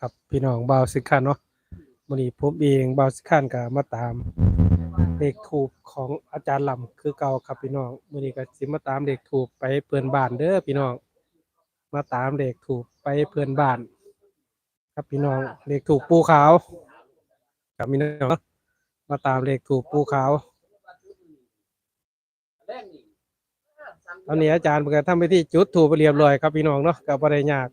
ครับพี่น้องบ่าวสิคันเนาะวันนี้ผมเองบ่าวสิคันก็มาตามเลขถูกของอาจารย์ลำคือเก่าครับพี่น้องวันนี้ก็สิมาตามเลขถูกไปเพื่อนบ้านเด้อพี่น้อง มาตามเลขถูกไปเพื่อนบ้าน ครับพี่น้องเลขถูกปูขาวกับพี่น้องเนะมาตามเลขถูกปูขาวตอนนี้อาจารย์เพิ่นก็ทำไปที่จุดถูกไปเรียบร้อยครับพี่น้องเนาะก็บ่ได้ยาก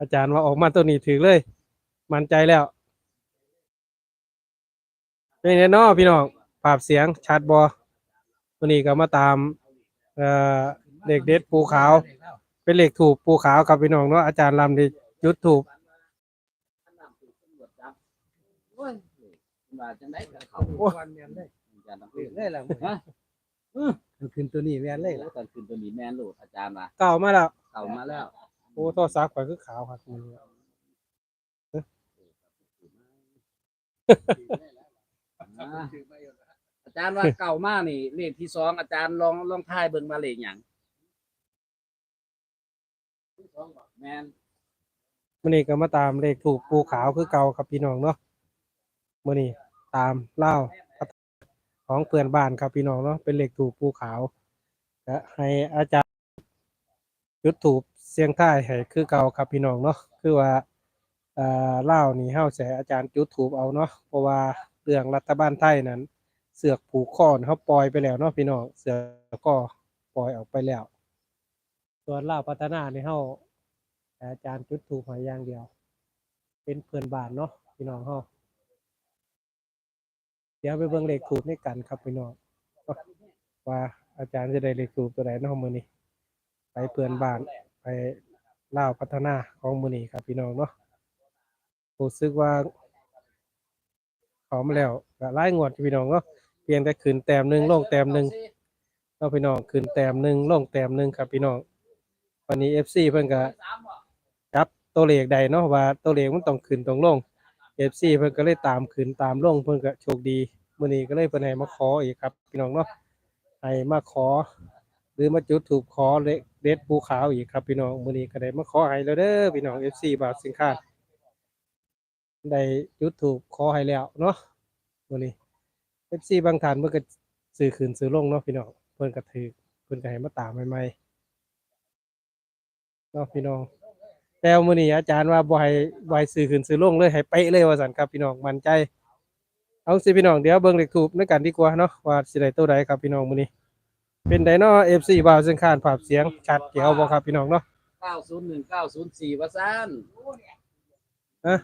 อาจารย์ว่าออกมาตัวนี้ถือเลย มั่นใจแล้วเป็นไงเนาะพี่น้องภาพเสียงชัดบอวันนี้ก็มาตามเอ่อเด็กเด็ดปูขาว เป็นเหล็กถูกปูขาวครับพี่น้องเนาะอาจารย์ลำได้จุดถูกโอ้ย มาจังได๋ก็เขาโอ้วันแมนได้อาจารย์ต้องตื่นเลยล่ะมึงฮะมันขึ้นตัวนี้แมนเลยแล้ล่ะวตอนคืนตัวนี้แม่นโหลดอาจารย์มาเก่ามาแล้ว เข้ามาแล้วโอ้โทรศัพท์ข่อยคือขาวครับมื้อนี้อ่าอาจารย์ว่าเก่ามากนี่เลขที่สองอาจารย์ลองลองทายเบิ่งมาเลขหยังแม่นวันนี้ก็มาตามเลขถูกปูขาวคือเก่าครับพี่น้องเนาะวันนี้ตามเล่า ของเพื่อนบ้านครับพี่น้องเนาะเป็นเหลขถูกปูขาวก็ให้อาจารย์จุดถูกเสียงท้ายให้คือเก่าครับพี่น้องเนาะคือว่าเอ่อเล่านี่เฮาแสอาจารย์จุดถูกเอาเนาะเพราะว่าเรื่องรัฐบาลไทยนั้น เสือกผูกข้อนเขาปล่อยไปแล้วเนาะพี่น้องเสือกก็ปล่อยออกไปแล้ว ส่วนเล่าพัฒนานี่เฮาอาจารย์จุดถูกให้อย่างเดียว เป็นเพื่อนบ้านเนาะพี่น้องเฮา เดี๋ยวไปเบิ่งเลขถูกในกันครับพี่น้องว่าอาจารย์จะได้เลขถูกตัวไหนเนาะมื้อนี้ไปเพื่อนบ้านไปเล่าพัฒนาของมือนี้ครับพี่น้องเนาะรู้สึกว่าเขามาแล้วก็ไล่งวดพี่น้องเนาะเพียงแต่ขึ้นแต้มหนึ่งลงแต้มหนึ่งเนาะพี่น้องขึ้นแต้มหนึ่งลงแต้มหนึ่งครับพี่น้องวันนี้เอฟซีเพิ่นก็จับตัวเลขใดเนาะว่าตัวเลขมันต้องขึ้นต้องลง เอฟซีเพิ่นก็เลยตามขึ้นตามลงเพิ่นก็โชคดีมื้อนี้ก็เลยเพิ่นให้มาขออีกครับพี่น้องเนาะให้มาขอ หรือมาจุดถูกขอเลขเด็ดภูขาวอีกครับพี่น้องมื้อนี้ก็ได้มาขอให้แล้วเด้อพี่น้อง FC บาทสินค้าได้จุดถูกขอให้แล้วเนาะมื้อนี้ FC บางท่านเพิ่นก็ซื้อขึ้นซื้อลงเนาะพี่น้องเพิ่นก็ถือเพิ่นก็ให้มาตามใหม่ๆเนาะพี่น้อง แต่มื้อนี้อาจารย์ว่าบ่ให้บ่ให้ซื้อขึ้นซื้อลงเลยให้เป๊ะเลยว่าซั่นครับพี่น้องมั่นใจ เอาสิพี่น้องเดี๋ยวเบิ่งเลขถูกในกันดีกว่าเนาะว่าสิได้ตัวใดครับพี่น้องมื้อนี้เป็นไดเนาะ FC บาวเสียงคานภาพเสียงชัดเจ๋วบ่ครับพี่น้องเนาะ901 904ว่าซั่นฮะ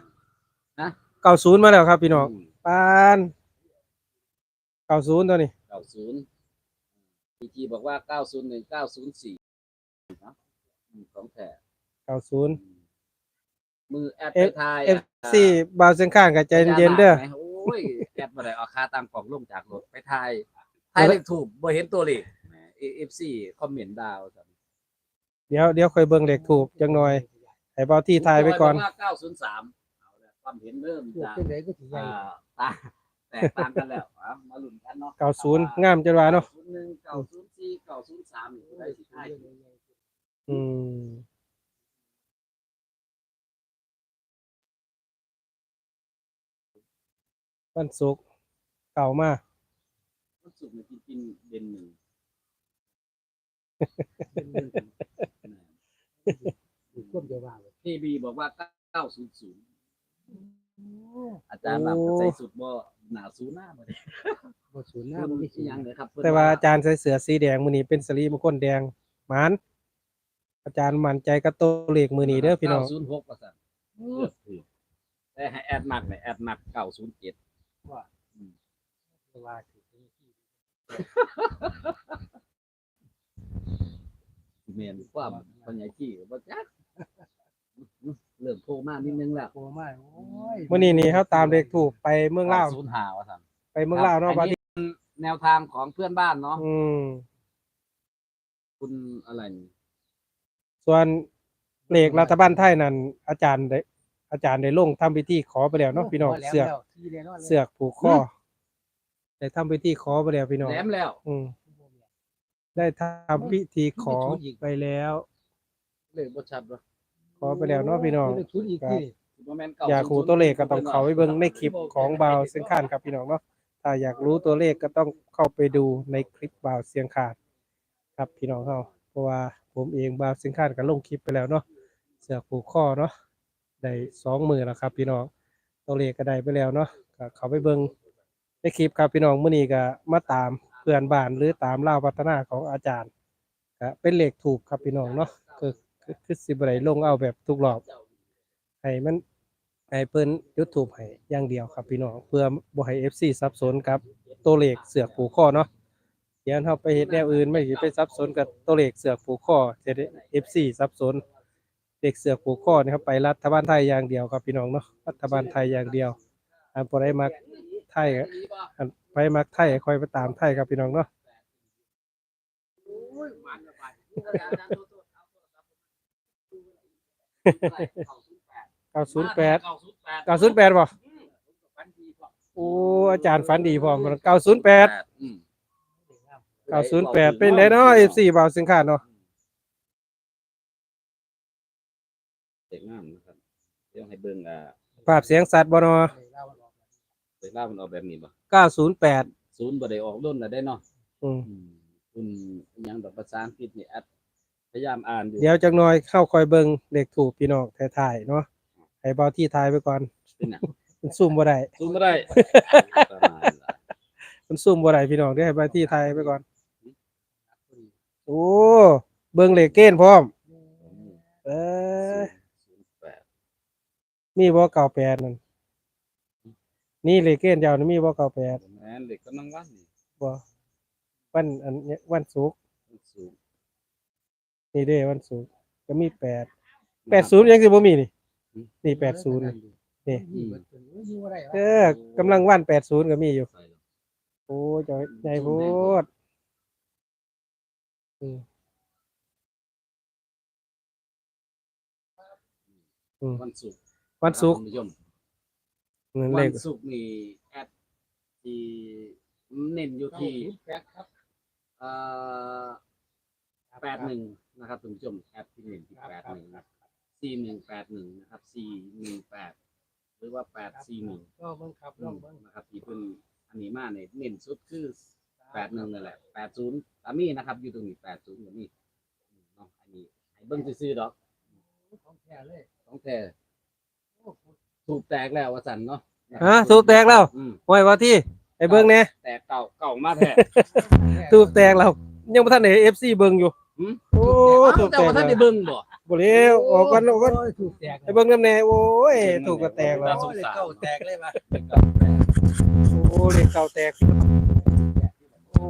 ฮะ90มาแล้วครับพี่น้องอืมปาน90ตัวนี้90พีจีบอกว่า901 904เนาะอืมของแท้ 90มือแอดไปทาย FC บาวเสียงคานก็ใจเย็นๆเด้อ โอ้ยแอดบ่ได้เอาค่าตังกล่องลงจากรถไปทายทายเลขถูกบ่เห็นตัวเลขแหม FC คอมเมนต์ดาวซั่นเดี๋ยวเดี๋ยวค่อยเบิ่งเลขถูกจังหน่อยให้เบาที่ทายไปก่อน ว่า903เอาละความเห็นเริ่มตัวจะเป็นไหนก็ถือใหญ่อ่าตาแตกต่างกันแล้วอะมาลุ้นกันเนาะ90งามจังว่าเนาะ901 904 903นี่ผู้ใดสิทายอืม วันศุกร์เก่ามามันสุกในกินกินเด่นหนึ่งเป็นหนึ่งถือควบเดียวว่าเลยทีบีบอกว่า900อาจารย์ลำก็ใส่สุดบ่หนาสูหน้าบ่ได้บทศูนย์หน้าเพิ่นมันไม่อีหยังเลยครับเพิ่นแต่ว่าอาจารย์ใส่เสื้อสีแดงมื้อนี้เป็นสลีมงคลแดงหมานอาจารย์มั่นใจกับตัวเลขมื้อนี้เด้อพี่น้อง906ว่าซั่นเกือบถูกแต่ให้แอดมักเนี่ยแอดมัก907 ว่าถือแม่นความปัญญาที่บ่จักเริ่มโทรมานิดนึงแล้วโอ้ไม่โอ้ยมื่อนี้นี่เขาตามเลขถูกไปเมืองลาว905ว่าซั่นไปเมืองลาวเนาะอับาดนี้นี้แนวทางของเพื่อนบ้านเนาะอืมคุณอะไรนี่ส่วนเลขรัฐบาลไทยนั่นอาจารย์ได้ อาจารย์ได้ลงทำพิธีขอไปแล้วเนาะพี่น้องเสือกเสือกผูกคอได้ทำพิธีขอไปแล้วพี่น้องแหลมแล้ว อืมได้ทำพิธีขอไปแล้วเลขบ่ชัดบ่ขอไปแล้วเนาะพี่น้องมีเลขศูนย์อีกที่บ่แม่นเก่าอยากรู้ตัวเลขก็ต้องเข้าไปเบิ่งในคลิปของบาวเสียงขานครับพี่น้องเนาะถ้าอยากรู้ตัวเลขก็ต้องเข้าไปดูในคลิปบาวเสียงขานครับพี่น้องเฮาเพราะว่าผมเองบาวเสียงขานก็ลงคลิปไปแล้วเนาะเสือกผูกข้อเนาะ ได้สองมือแล้วครับ พี่น้องตัวเลขก็ได้ไปแล้วเนาะก็เขาไปเบิ่งในคลิปครับพี่น้องเมื้อนี้ก็มาตามเพื่อนบ้านหรือตามเล่าพัฒนาของอาจารย์ก็เป็นเลขถูกครับพี่น้องเนาะคือคือสิบได้ลงเอาแบบทุกรอบให้มันให้เพิ่น YouTube ให้อย่างเดียวครับพี่น้องเพื่อบ่ให้ FC สับสนกับตัวเลขเสือกผูกคอเนาะเดี๋ยวเฮาไปเฮ็ดแนวอื่นไม่ไปสับสนกับตัวเลขเสือกผูกคอจะได้ FC สับสน เลขเสือกผูกคอนี่ครับไปรัฐบาลไทยอย่างเดียวครับพี่น้องเนาะรัฐบาลไทยอย่างเดียวอันบ่ไดมักไทยอันไปมักไทยคอยไปตามไทยครับพี่น้องเนาะ908 908บ่โอ้อาจารย์ฝันดีพร้อม908อืม908เป็นไดเนาะ FC บ่าวสิงคานเนาะ เด็กงามนะครับเดี๋ยวให้เบิ่งอ่าภาพเสียงสัตว์บ่เนาะเด็กลาวมันออกแบบนี้บ่908 ศูนย์บ่ได้ออกรุ่นน่ะได้เนาะอืมอืมคุณอิหยังดอกภาษาอังกฤษนี่แอดพยายามอ่านอยู่เดี๋ยวจักหน่อยเข้าคอยเบิ่งเลขถูกพี่น้องถ่ายๆเนาะให้เบาที่ถ่ายไปก่อนเป็นหยังมันซูมบ่ได้ซูมบ่ได้ ประมาณนั้นล่ะมันซูมบ่ได้พี่น้องเดี๋ยวให้เบาที่ถ่ายไปก่อน โอ้เบิ่งเลขเกณฑ์พร้อมอืม เอ้ย ศูนย์แปด มีบ่98นั่นนี่เลขเกณฑ์ยาวนี่มีบ่98แม่นเด็กกำลังวันนี่บ่วันอันเนี้ยวันศุกร์สูงนี่เด้วันศุกร์ก็มี8 80ยังสิบ่มีนี่ นี่80นี่นี่เออกำลังวัน80ก็มีอยู่ใส่แล้วโอ้เจะใหญ่โพดอืมอืม วันศุกร์ วันศุกร์ท่านผู้ชมเงินวัเลนขศุกร์นี่แอดที่เน้นอยู่ที่เอ่อแปดหนึ่งนะครับท่านผู้ชมแอดที่เน้นที่แปดหนึ่งสี่หนึ่งแปดหนึ่งนะครับสี่หนึ่งแปดหรือว่าแปดสี่หนึ่งก็เบิ่งครับลองเบิ่งนะครับที่เพิ่นอันนี้มาเนี่ยเน้นสุดคือแปดหนึ่งนั่นแหละแปดศูนย์ตามีนะครับ อยู่ตรงนี้แปดศูนย์ตรงนี้เนาะอันนี้ให้เบิ้งซื่อๆดอกของแท้เลยของแท้ ถูกแตกแล้วว่าสันเนาะฮะถูกแตกแล้วอืมโอ้ยว่าที่ไอ้เบิ่งแหน่แตกเก่าเก่ามาแท้ ถูกแตกแล้วยังบ่ทันได้ FC เบิ่งอยู่หืม โอ้ถูกแต่แตกว่าแล้ท่านได้วเบิ้งบ่บ่เร็วออกก่อนออกก่อนโอ้ยถูกแตกไอ้เบิ่งนำแหน่โอ้ยถูกก็แตกแล้วโอ้ยเก้าแตกเลยว่ะโอ้เลขเก่าแตกโอ้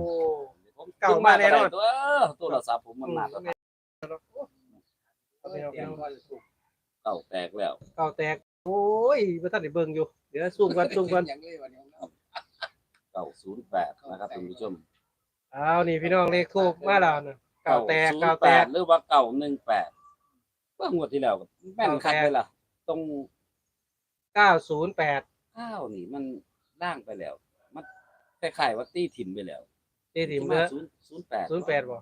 เก่ามาแน่นอน ตัวโทรศัพท์ผมมันหนักแล้วเก่าแตกแล้ว เก่าแตก โอ้ยบ่ทันได้เบิ่งอยู่ เดี๋ยวซูมก่อนซูมก่อนเก่าศูนย์แปดนะครับท่านผู้ชมอ้าวนี่พี่น้องเลขทูบมาแล้วน่ะเก่าแตกศูนเก่าย์แตแปกดหรือว่าเก่าหนึ่งแปดเมื่องวดที่แล้วก็แม่นคักเลยล่ะ ตรงเก้าศูนย์แปดข้าวนี่มันล่างไปแล้ว มันคล้ายๆว่าตีถิ่นไปแล้วตีถิ่มเด้อศูนย์ศูนย์แปดศูนย์แปดบ่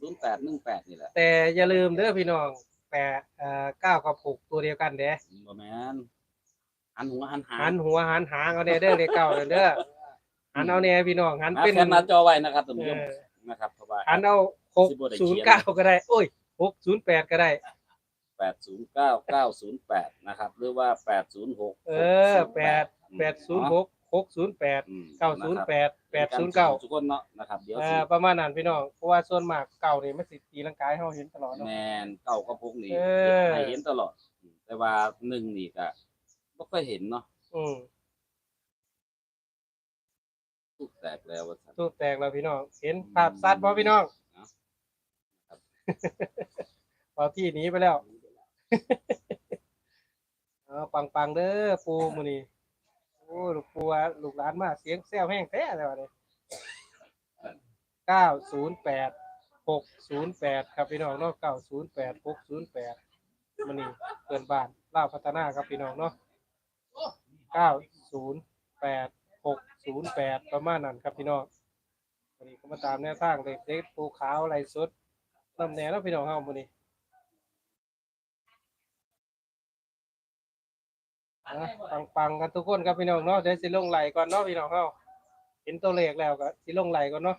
ศูนย์แปดหนึ่งแปดนี่แหละแต่อย่าลืมเด้อพี่น้อง แปดเอ่อเก้ากับหกตัวเดียวกันเด้บ่แม่นหันหัวหันหาหันหัวหันหางเอาแน่เด้อเลขเก้านั่นเด้อหันเอาแน่พี่น้องหันหาเป็นแคปหน้าจอไว้นะครับท่านผู้เอชมอนะครับเพราะว่า หันเอาหกศูนย์เก้าก็ได้ โอ้ยหกศูนย์แปดก็ได้แปดศูนย์เก้าเก้าศูนย์แปดนะครับ หรือว่าแปดศูนย์หกเออแปดแปดศูนย์หก หกศูนย์แปดอืมเก้าศูนย์แปดแปดะครับศูนย์เก้าทุกคนเนาะนะครับเดี๋ยวเอ่สิอประมาณนั้นพี่น้องเพราะว่าส่วนมากเก่านี่มันสิตีร่างกายให้เราเห็นตลอดเนาะ แมนเก่าก็พกนี่เออ ให้เห็นตลอด แต่ว่าหนึ่งนี่ก็บ่ค่อยเห็นเนาะอืมทุกแตกแล้วว่าซั่น ตูแตกแล้วพี่น้อง เห็นภาพสัตว์บ่พี่น้องครับพอที่หนีไปแล้ว เอาปังปังๆเด้อปูมื้อนี้โอ้ลูกปูว่าลูกหลานมาเสียงแซวแห้งแท้แล้วนี่เก้าศูนย์แปดหกศูนย์แปดครับพี่น้องเนาะเก้าศูนย์แปดหกศูนย์แปดมื้อนี้เกินบ้านล่าวพัฒนาครับพี่น้องเนาะเก้าศูนย์แปดหกศูนย์แปดประมาณนั้นครับพี่น้องวันนี้ก็มาตามแนวทางเด็กเด็กปูขาวไรสุดนำแนวแล้วพี่น้องเฮามื้อนี้ นะปังๆกันทุกคนครับพี่น้องเนาะเดี๋ยวสิลงไหลก่อนเนาะพี่น้องเฮาเห็นตัวเลขแล้วก็สิลงไหลก่อนเนาะ